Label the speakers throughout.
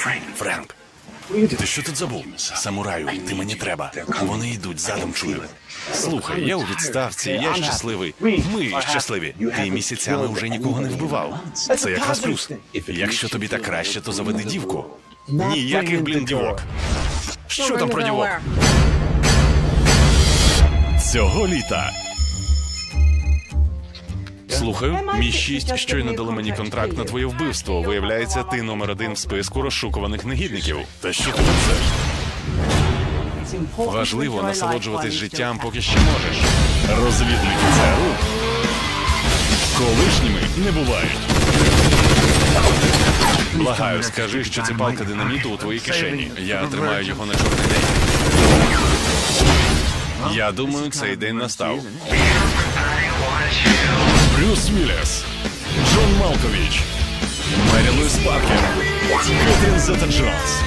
Speaker 1: Frank, Frank. Ти що тут забув? Самураю, ти мені треба. Вони йдуть задом чую. Слухай, я у відставці, я щасливий. Ми щасливі. Ти місяцями вже нікого не вбивав. Це якраз плюс. Якщо тобі так краще, то заведи дівку. Ніяких блін дівок. Що там про дівок? Цього літа. Слухаю, мій 6 щойно дали мені контракт на твоє вбивство. Виявляється, ти номер один в списку розшукуваних негідників. Та що тебе це? Важливо насолоджуватись життям, поки ще можеш. Розвідники ЦРУ колишніми не бувають. Благаю, скажи, що це палка динаміту у твоїй кишені. Я тримаю його на чорний день. Я думаю, цей день настав. Брюс Вілліс, Джон Малкович, Мері Луїс Паркер, Кетрін Зета Джонс,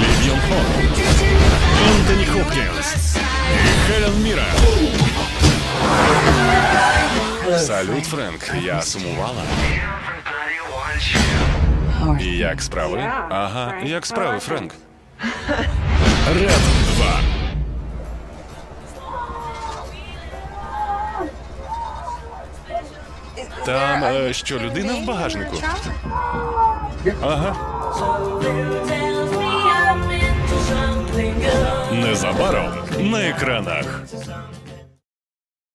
Speaker 1: Лі Бьон Хон, Ентоні Хопкінс і Хелен Міра. Салют, Френк. Я сумувала. І як справи? Ага, як справи, Френк? Ред 2. Там е, що, людина в багажнику? Ага. Незабаром на екранах.